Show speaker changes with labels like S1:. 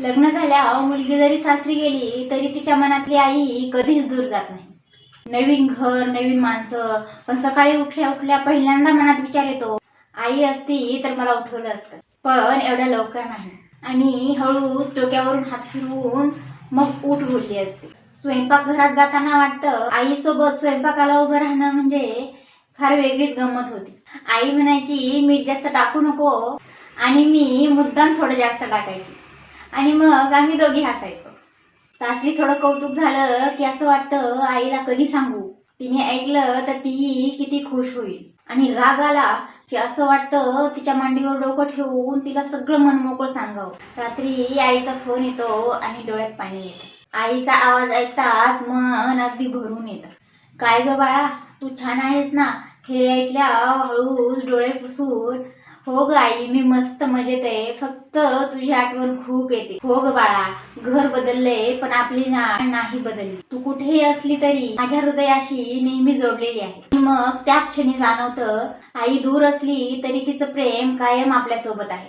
S1: लग्न झाल्यावर मुलगी जरी सासरी गेली तरी तिच्या मनातली आई कधीच दूर जात नाही. नवीन घर नवीन माणसं पण सकाळी उठल्या उठल्या पहिल्यांदा मनात विचार येतो आई असती तर मला उठवलं असतं. पण एवढ्या लवकर नाही. आणि हळूच डोक्यावरून हात फिरवून मग उठ बोलली असते. स्वयंपाक घरात जाताना वाटतं आईसोबत स्वयंपाकाला उभं राहणं म्हणजे फार वेगळीच गंमत होती. आई म्हणायची मीठ जास्त टाकू नको. आणि मी मुद्दाम थोडं जास्त टाकायची. आणि मग आम्ही दोघी हसायचो. सासरी थोडं कौतुक झालं की असं वाटतं आईला कधी सांगू? तिने ऐकलं तर ती किती खुश होईल. आणि राग आला की असं वाटतं तिच्या मांडीवर डोकं ठेवून तिला सगळं मनमोकळं सांगावं. रात्री आईचा फोन येतो आणि डोळ्यात पाणी येतं. आईचा आवाज ऐकताच मन अगदी भरून येतं. काय ग बाळा तू छान आहेस ना? हे ऐकल्या हळूच डोळे पुसून हो ग आई मी मस्त मजेत आहे. फक्त तुझी आठवण खूप येते. हो ग बाळा घर बदलले पण आपली ना नाही बदलली. तू कुठेही असली तरी माझ्या हृदयाशी नेहमी जोडलेली आहे. मग त्याच क्षणी जाणवतं आई दूर असली तरी तिचं प्रेम कायम आपल्यासोबत आहे.